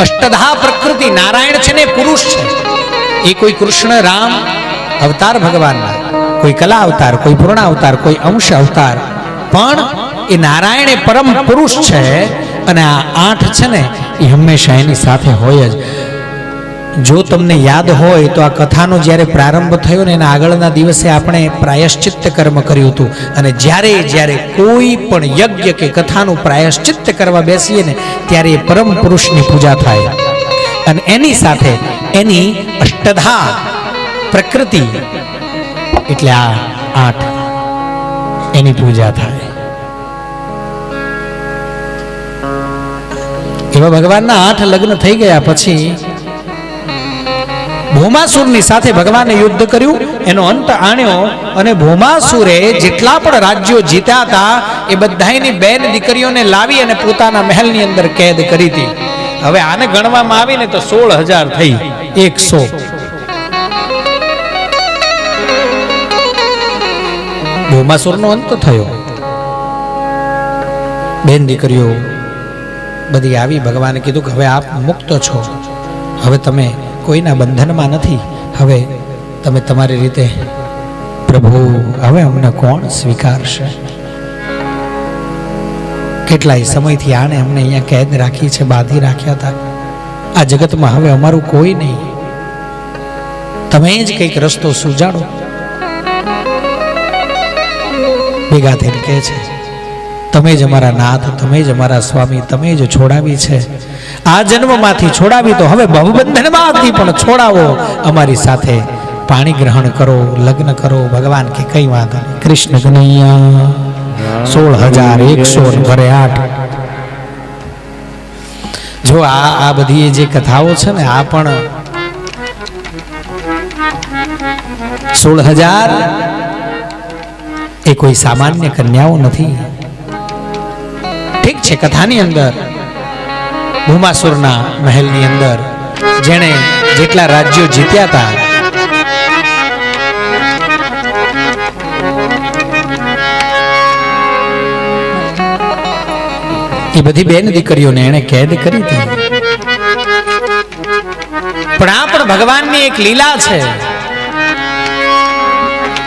અષ્ટધા પ્રકૃતિ નારાયણ છે ને પુરુષ છે. એ કોઈ કૃષ્ણ, રામ, અવતાર ભગવાનના. કોઈ કલા અવતાર, કોઈ પૂર્ણ અવતાર, કોઈ અંશ અવતાર. પણ એ નારાયણ એ પરમ પુરુષ છે અને આ આઠ છે ને એ હંમેશા એની સાથે હોય જ. જો તમને યાદ હોય તો આ કથાનો જ્યારે પ્રારંભ થયો ને એના આગળના દિવસે આપણે પ્રાયશ્ચિત્ત કર્મ કર્યું હતું. અને જ્યારે જ્યારે કોઈ પણ યજ્ઞ કે કથાનું પ્રાયશ્ચિત્ત કરવા બેસીએ ને, ત્યારે એ પરમ પુરુષની પૂજા થાય. અને એની સાથે એની અષ્ટધા પ્રકૃતિ, એટલે આ આઠ, એની પૂજા થાય. એવા ભગવાનના આઠ લગ્ન થઈ ગયા પછી ભૌમાસુરની સાથે ભગવાને યુદ્ધ કર્યું. એનો અંત આણ્યો અને ભૌમાસુરે જેટલા પણ રાજ્યો જીત્યા હતા, એ બધાની બેન દીકરીઓને લાવી અને પોતાના મહેલની અંદર કેદ કરી હતી. હવે આને ગણવામાં આવીને તો સોળ હજાર થઈ, એકસો. ભૌમાસુરનો અંત થયો. બેન દીકરીઓ, બધી આવી ભગવાને કીધું કે હવે આપ મુક્ત છો. હવે તમે કોઈના બંધનમાં નથી. હવે તમે તમારી રીતે પ્રભુ હવે અમને કોણ સ્વીકારશે? કેટલાય સમયથી આને અમને અહીંયા કેદ રાખી છે, બાંધી રાખ્યા હતા. આ જગતમાં હવે અમારું કોઈ નહીં. તમે જ કંઈક રસ્તો સુજાડો ભેગા થઈને કહે છે તમે જ અમારા નાથ, તમે જ અમારા સ્વામી, તમે જ છોડાવી છે. આ જન્મમાંથી છોડાવી તો હવે ભવબંધનમાંથી પણ છોડાવો. અમારી સાથે પાણી ગ્રહણ કરો, લગ્ન કરો, ભગવાન કે કઈ વાંધો નહીં. કૃષ્ણ કનૈયા સોળ હજાર એકસો ભરે આઠ જો આ આ બધી જે કથાઓ છે ને, આ પણ સોળ હજાર એ કોઈ સામાન્ય કન્યાઓ નથી. ઠીક છે, કથાની અંદર, ભૂમાસુરના મહેલની અંદર જેણે જેટલા રાજ્યો જીત્યા હતા એ બધી બેન દીકરીઓને એણે કેદ કરી હતી. પણ આ પણ ભગવાનની એક લીલા છે.